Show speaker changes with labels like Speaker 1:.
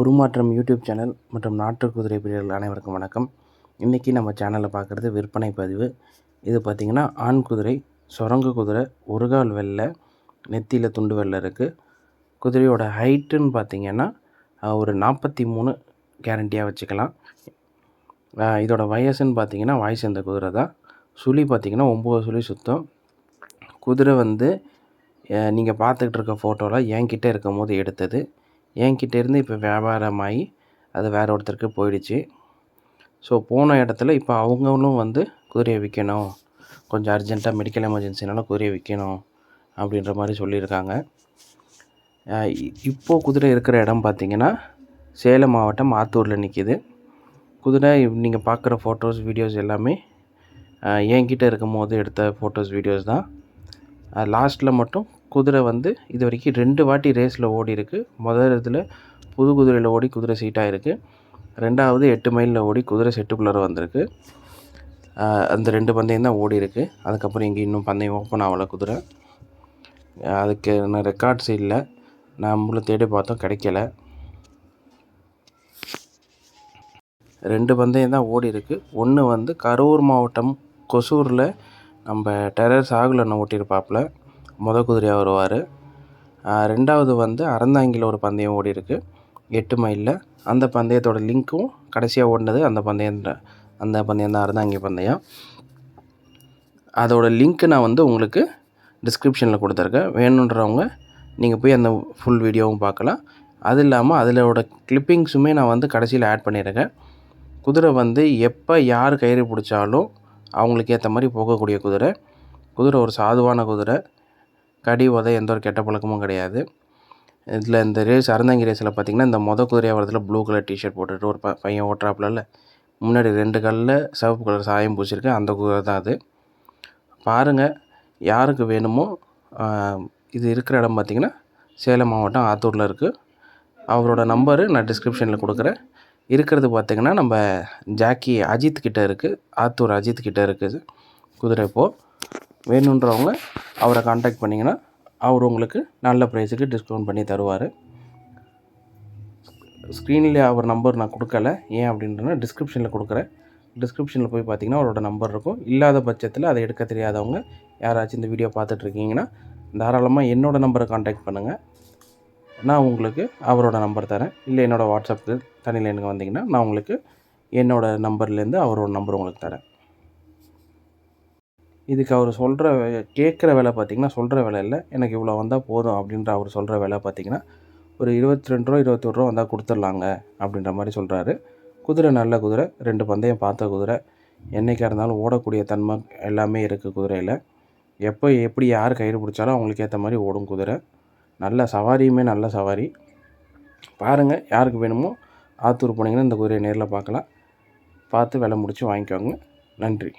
Speaker 1: உருமாற்றம் YouTube channel மற்றும் நாட்டு குதிரை பிரியர்கள் அனைவருக்கும் வணக்கம். இன்றைக்கி நம்ம சேனலில் பார்க்குறது விற்பனை பதிவு. இது பார்த்திங்கன்னா ஆண் குதிரை சுரங்க குதிரை ஒரு கால் வெள்ளை நெத்தியில் துண்டு வெள்ளை இருக்குது குதிரையோட ஹைட்டுன்னு பார்த்திங்கன்னா ஒரு நாற்பத்தி மூணு கேரண்டியாக வச்சுக்கலாம். இதோட வயசுன்னு பார்த்திங்கன்னா வயசு இந்த குதிரை தான். சுழி பார்த்திங்கன்னா ஒம்பது சுழி சுத்தம். குதிரை வந்து நீங்கள் பார்த்துக்கிட்டு இருக்க ஃபோட்டோவில் என்கிட்ட இருக்கும் போது எடுத்தது. என்கிட்ட இருந்து இப்போ வியாபாரமாகி அது வேற ஒருத்தருக்கு போயிடுச்சு. ஸோ போன இடத்துல இப்போ அவங்களும் வந்து குதிரையை விற்கணும் கொஞ்சம் அர்ஜென்ட்டாக மெடிக்கல் எமர்ஜென்சினால குதிரையை விற்கணும் அப்படின்ற மாதிரி சொல்லியிருக்காங்க. இப்போது குதிரை இருக்கிற இடம் பார்த்திங்கன்னா சேலம் மாவட்டம் ஆத்தூரில் நிற்கிது குதிரை நீங்கள் பார்க்குற ஃபோட்டோஸ் வீடியோஸ் எல்லாமே என்கிட்ட இருக்கும் போது எடுத்த ஃபோட்டோஸ் வீடியோஸ் தான். லாஸ்ட்டில் மட்டும் குதிரை வந்து இது வரைக்கும் ரெண்டு வாட்டி ரேஸில் ஓடி இருக்குது முதல் இதில் புது குதிரையில் ஓடி குதிரை சீட்டாக இருக்குது ரெண்டாவது எட்டு மைலில் ஓடி குதிரை செட்டுக்குள்ளார வந்திருக்கு. அந்த ரெண்டு பந்தயம் தான் ஓடி இருக்கு அதுக்கப்புறம் இங்கே இன்னும் பந்தயம் ஓப்பன் ஆகலை குதிரை. அதுக்கு நான் ரெக்கார்ட்ஸ் இல்லை நம்மளும் தேடி பார்த்தோம் கிடைக்கல. ரெண்டு பந்தயம் தான் ஓடி இருக்கு ஒன்று வந்து கரூர் மாவட்டம் கொசூரில் நம்ம டெரர் சாகுலன்னு ஓட்டியிருப்பாப்புல முத குதிரையாக வருவார் ரெண்டாவது வந்து அறந்தாங்கியில் ஒரு பந்தயம் ஓடி இருக்கு. எட்டு மைலில். அந்த பந்தயத்தோட லிங்க்கும் கடைசியாக ஓடினது அந்த பந்தயம் அந்த பந்தயம் தான் அறந்தாங்கி பந்தயம். அதோட லிங்க்கு நான் வந்து உங்களுக்கு டிஸ்கிரிப்ஷனில் கொடுத்துருக்கேன். வேணுன்றவங்க நீங்கள் போய் அந்த ஃபுல் வீடியோவும் பார்க்கலாம். அது இல்லாமல் அதிலோட கிளிப்பிங்ஸுமே நான் வந்து கடைசியில் ஆட் பண்ணியிருக்கேன். குதிரை வந்து எப்போ யார் கயிறு பிடிச்சாலும் அவங்களுக்கு ஏற்ற மாதிரி போகக்கூடிய குதிரை. குதிரை ஒரு சாதுவான குதிரை. கடி உதை எந்த ஒரு கெட்ட பழக்கமும் கிடையாது. இதில் இந்த ரேஸ் அறந்தாங்கி ரேஸில் பார்த்தீங்கன்னா இந்த மொத குதிரையாக வரதுல ப்ளூ கலர் டிஷர்ட் போட்டுட்டு ஒரு ப பையன் ஓட்டுறாப்புல முன்னாடி ரெண்டு கல்லில் சிவப்பு கலர் சாயம் பூச்சிருக்கு அந்த குதிரை தான் அது. பாருங்கள் யாருக்கு வேணுமோ இது இருக்கிற இடம் பார்த்திங்கன்னா சேலம் மாவட்டம் ஆத்தூரில் இருக்குது அவரோட நம்பரு நான் டிஸ்கிரிப்ஷனில் கொடுக்குறேன். இருக்கிறது பார்த்தீங்கன்னா நம்ம ஜாக்கி அஜித் கிட்டே இருக்குது ஆத்தூர் அஜித் கிட்டே இருக்குது குதிரை இப்போது வேணுன்றவங்க அவரை காண்டாக்ட் பண்ணிங்கன்னா அவர் உங்களுக்கு நல்ல ப்ரைஸுக்கு டிஸ்கவுண்ட் பண்ணி தருவார். ஸ்க்ரீனில் அவர் நம்பர் நான் கொடுக்கல. ஏன் அப்படின்றனா டிஸ்கிரிப்ஷனில் கொடுக்குறேன். டிஸ்கிரிப்ஷனில் போய் பார்த்தீங்கன்னா அவரோட நம்பர் இருக்கும். இல்லாத பட்சத்தில் அதை எடுக்க தெரியாதவங்க யாராச்சும் இந்த வீடியோ பார்த்துட்ருக்கீங்கன்னா தாராளமாக என்னோடய நம்பரை காண்டாக்ட் பண்ணுங்கள் நான் உங்களுக்கு அவரோட நம்பர் தரேன். இல்லை என்னோடய வாட்ஸ்அப்புக்கு தனியில் எனக்கு வந்தீங்கன்னா நான் உங்களுக்கு என்னோடய நம்பர்லேருந்து அவரோட நம்பர் உங்களுக்கு தரேன். இதுக்கு அவர் சொல்கிற கேட்குற விலை பார்த்தீங்கன்னா சொல்கிற விலை இல்லை. எனக்கு இவ்வளோ வந்தால் போதும் அப்படின்ற அவர் சொல்கிற விலை பார்த்தீங்கன்னா ஒரு இருபத்தி ரெண்டு ரூபா இருபத்தொரு ரூபா வந்தால் கொடுத்துர்லாங்க அப்படின்ற மாதிரி சொல்கிறாரு குதிரை நல்ல குதிரை ரெண்டு பந்தயம் பார்த்த குதிரை. என்றைக்காக இருந்தாலும் ஓடக்கூடிய தன்மை எல்லாமே இருக்குது குதிரையில். எப்போ எப்படி யார் கயிறு பிடிச்சாலும் அவங்களுக்கு ஏற்ற மாதிரி ஓடும் குதிரை. நல்ல சவாரியுமே நல்ல சவாரி. பாருங்கள் யாருக்கு வேணுமோ ஆத்தூர் போனீங்கன்னா இந்த குதிரையை நேரில் பார்க்கலாம். பார்த்து விலை முடித்து வாங்கிக்கோங்க. நன்றி.